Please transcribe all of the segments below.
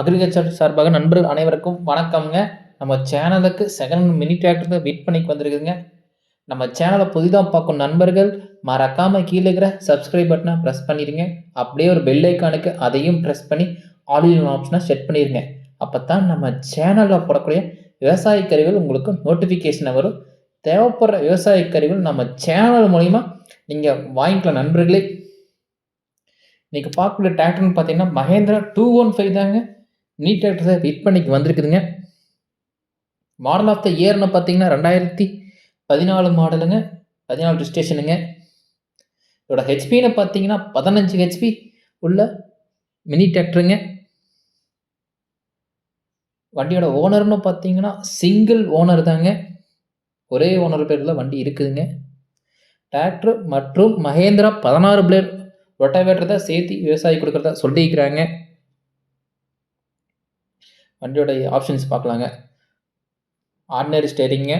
Agriculture சார்பாக நண்பர்கள் அனைவருக்கும் வணக்கம்ங்க. நம்ம சேனலுக்கு செகண்ட் மினி டிராக்டர் வெயிட் பண்ணிக்கு வந்திருக்குதுங்க. நம்ம சேனலை புதிதாக பார்க்கும் நண்பர்கள் மறக்காமல் கீழே இருக்கிற சப்ஸ்கிரைப் பட்டனை ப்ரெஸ் பண்ணிடுங்க அப்படியே ஒரு பெல் ஐக்கானுக்கு அதையும் ப்ரெஸ் பண்ணி ஆல் ஆப்ஷனை செட் பண்ணிடுங்க அப்போ தான் நம்ம சேனலில் போடக்கூடிய விவசாய கருவிகள் உங்களுக்கு நோட்டிஃபிகேஷனை வரும். தேவைப்படுற விவசாய கருவிகள் நம்ம சேனல் மூலிமா நீங்கள் வாங்கிக்கலாம் நண்பர்களே. இன்றைக்கி பார்க்கக்கூடிய டிராக்டர்னு பார்த்தீங்கன்னா மகேந்திரா டூ ஒன் ஃபைவ் தாங்க. நீ டிராக்டர் விற்பனைக்கு வந்திருக்குதுங்க. மாடல் ஆஃப் த இயர்னு பார்த்தீங்கன்னா ரெண்டாயிரத்தி பதினாலு மாடலுங்க பதினாலு ரிஜிஸ்ட்ரேஷனுங்க இதோட ஹெச்பின்னு பார்த்தீங்கன்னா பதினஞ்சு ஹெச்பி உள்ள மினி டிராக்டருங்க வண்டியோட ஓனர்னு பார்த்தீங்கன்னா சிங்கிள் ஓனர் தாங்க. ஒரே ஓனர் பேரில் வண்டி இருக்குதுங்க. டிராக்டர் மற்றும் மகேந்திரா பதினாறு பிளேட் ரொட்டாவேட்டர் தான் சேர்த்து விவசாயி கொடுக்குறதா சொல்லியிருக்கிறாங்க. வண்டியோட ஆப்ஷன்ஸ் பார்க்கலாங்க. Ordinary steering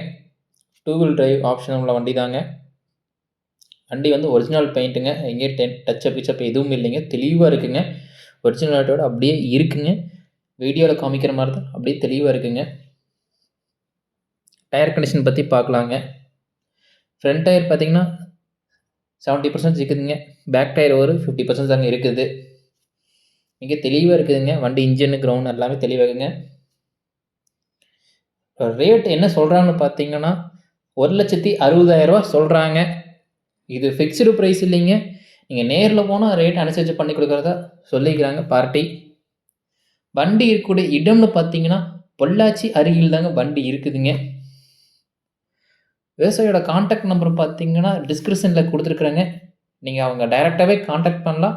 two wheel drive option உள்ள வண்டி தாங்க வண்டி வந்து ஒரிஜினல் பெயிண்ட்டுங்க எங்கேயும் டென் டச்சப் பிச்சப் எதுவும் இல்லைங்க. தெளிவாக இருக்குங்க. ஒரிஜினாலிட்டியோட அப்படியே இருக்குங்க. வீடியோவில் காமிக்கிற மாதிரி தான் அப்படியே தெளிவாக இருக்குங்க. டயர் கண்டிஷன் பற்றி பார்க்கலாங்க. ஃப்ரண்ட் டயர் பார்த்திங்கன்னா செவன்ட்டி பர்சன்ட் இருக்குதுங்க. பேக் டயர் ஒரு ஃபிஃப்டி பர்சன்ட் தாங்க இருக்குது. மிக தெளிவாக இருக்குதுங்க. வண்டி இன்ஜினு கிரவுண்ட் எல்லாமே தெளிவாகுங்க ரேட் என்ன சொல்கிறாங்கன்னு பார்த்தீங்கன்னா ஒரு லட்சத்தி அறுபதாயிரரூவா சொல்கிறாங்க இது ஃபிக்ஸ்டு ப்ரைஸ் இல்லைங்க. நீங்கள் நேரில் போனால் ரேட் அனுசரித்து பண்ணி கொடுக்குறதா சொல்லிக்கிறாங்க பார்ட்டி வண்டி இருக்கக்கூடிய இடம்னு பார்த்தீங்கன்னா பொள்ளாச்சி அருகில் தாங்க வண்டி இருக்குதுங்க. விவசாயியோட காண்டாக்ட் நம்பர் பார்த்தீங்கன்னா டிஸ்கிரிப்ஷனில் கொடுத்துருக்குறேங்க. நீங்கள் அவங்க டைரெக்டாகவே காண்டாக்ட் பண்ணலாம்.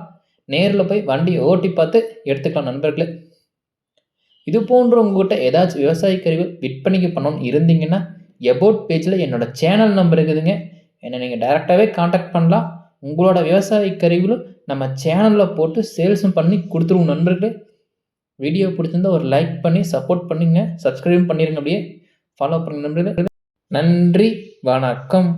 நேரில் போய் வண்டியை ஓட்டி பார்த்து எடுத்துக்கலாம் நண்பர்களே. இது போன்ற உங்கள்கிட்ட ஏதாச்சும் விவசாய கருவி விற்பனைக்கு பண்ணணும்னு இருந்தீங்கன்னா எபோட் பேஜில் என்னோடய சேனல் நம்பர் இருக்குதுங்க. என்னை நீங்கள் டைரெக்டாகவே காண்டாக்ட் பண்ணலாம். உங்களோட விவசாய கருவிகளும் நம்ம சேனலில் போட்டு சேல்ஸும் பண்ணி கொடுத்துருவோம் நண்பர்களே. வீடியோ பிடிச்சிருந்தா ஒரு லைக் பண்ணி சப்போர்ட் பண்ணுங்கள் சப்ஸ்கிரைப் பண்ணிடுங்க அப்படியே. ஃபாலோ பண்ணுங்க நண்பர்களே. நன்றி வணக்கம்.